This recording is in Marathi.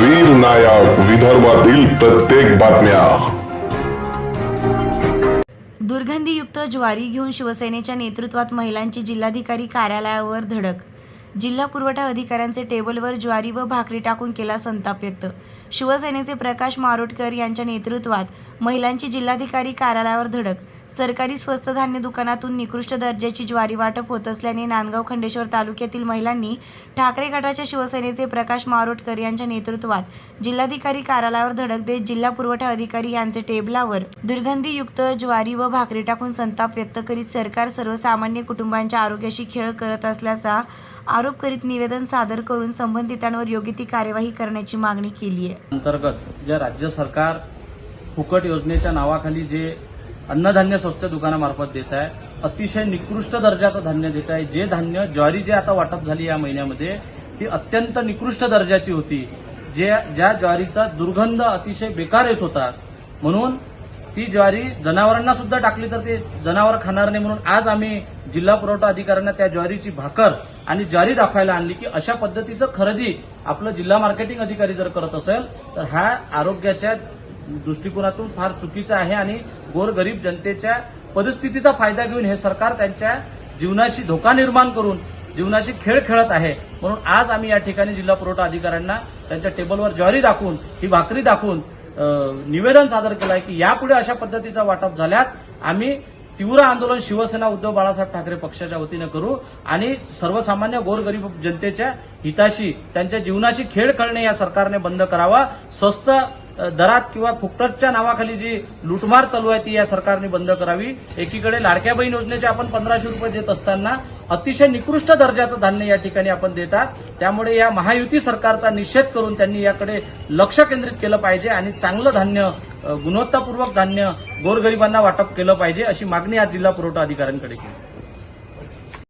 वीर नायक विदर्भातील प्रत्येक बातम्या. दुर्गंधीयुक्त ज्वारी घेऊन शिवसेनेच्या नेतृत्वात महिलांची जिल्हाधिकारी कार्यालयावर धडक. जिल्हा पुरवठा अधिकाऱ्यांचे टेबलवर ज्वारी व भाकरी टाकून केला संताप व्यक्त. शिवसेनेचे प्रकाश मारोटकर यांच्या नेतृत्वात महिलांची जिल्हाधिकारी कार्यालयावर धडक. सरकारी स्वस्त धान्य दुकानातून निकृष्ट दर्जाची ज्वारी वाटप होत असल्याने नांदगाव खंडेश्वर तालुक्यातील महिलांनी ठाकरे गटाच्या शिवसेनेचे प्रकाश मारोटकर यांच्या नेतृत्वात जिल्हाधिकारी कार्यालयावर धडक देत जिल्हा पुरवठा अधिकारी यांचे टेबलावर दुर्गंधीयुक्त ज्वारी व भाकरी टाकून संताप व्यक्त करीत सरकार सर्वसामान्य कुटुंबांच्या आरोग्याशी खेळ करत असल्याचा आरोप करीत निवेदन सादर करून संबंधितांवर योग्य ती कार्यवाही करण्याची मागणी केली आहे. अंतर्गत राज्य सरकार फुकट योजनेच्या नावाखाली जे अन्नधान्य स्वस्त दुकानामार्फत देत आहे अतिशय निकृष्ट दर्जाचं धान्य देत आहे जे धान्य ज्वारी जे आता वाटप झाली या महिन्यामध्ये ती अत्यंत निकृष्ट दर्जाची होती. जे ज्या ज्वारीचा दुर्गंध अतिशय बेकार येत होता. म्हणून ती ज्वारी जनावरांना सुद्धा टाकली तर ते जनावर खाणार नाही म्हणून आज आम्ही जिल्हा पुरवठा अधिकाऱ्यांना त्या ज्वारीची भाकर आणि ज्वारी दाखवायला आणली की अशा पद्धतीचं खरेदी आपलं जिल्हा मार्केटिंग अधिकारी जर करत असेल तर ह्या आरोग्याच्या दृष्टिकोनातून फार चुकीचं आहे आणि गोरगरीब जनतेच्या परिस्थितीचा फायदा घेऊन हे सरकार त्यांच्या जीवनाशी धोका निर्माण करून जीवनाशी खेळ खेळत आहे. म्हणून आज आम्ही या ठिकाणी जिल्हा पुरवठा अधिकाऱ्यांना त्यांच्या टेबलवर ज्वारी दाखवून ही भाकरी दाखवून निवेदन सादर केलं आहे की यापुढे अशा पद्धतीचा वाटप झाल्यास आम्ही तीव्र आंदोलन शिवसेना उद्धव बाळासाहेब ठाकरे पक्षाच्या वतीनं करू आणि सर्वसामान्य गोरगरीब जनतेच्या हिताशी त्यांच्या जीवनाशी खेळ खेळणे या सरकारने बंद करावा. स्वस्त दरात किंवा फुकटच्या नावाखाली जी लुटमार चालू आहे ती या सरकारने बंद करावी. एकीकडे लाडक्या बहीण योजनेचे आपण पंधराशे रुपये देत असताना अतिशय निकृष्ट दर्जाचं धान्य या ठिकाणी आपण देतात. त्यामुळे या महायुती सरकारचा निषेध करून त्यांनी याकडे लक्ष केंद्रित केलं पाहिजे आणि चांगलं धान्य गुणवत्तापूर्वक धान्य गोरगरिबांना वाटप केलं पाहिजे अशी मागणी आज जिल्हा पुरवठा अधिकाऱ्यांकडे केली.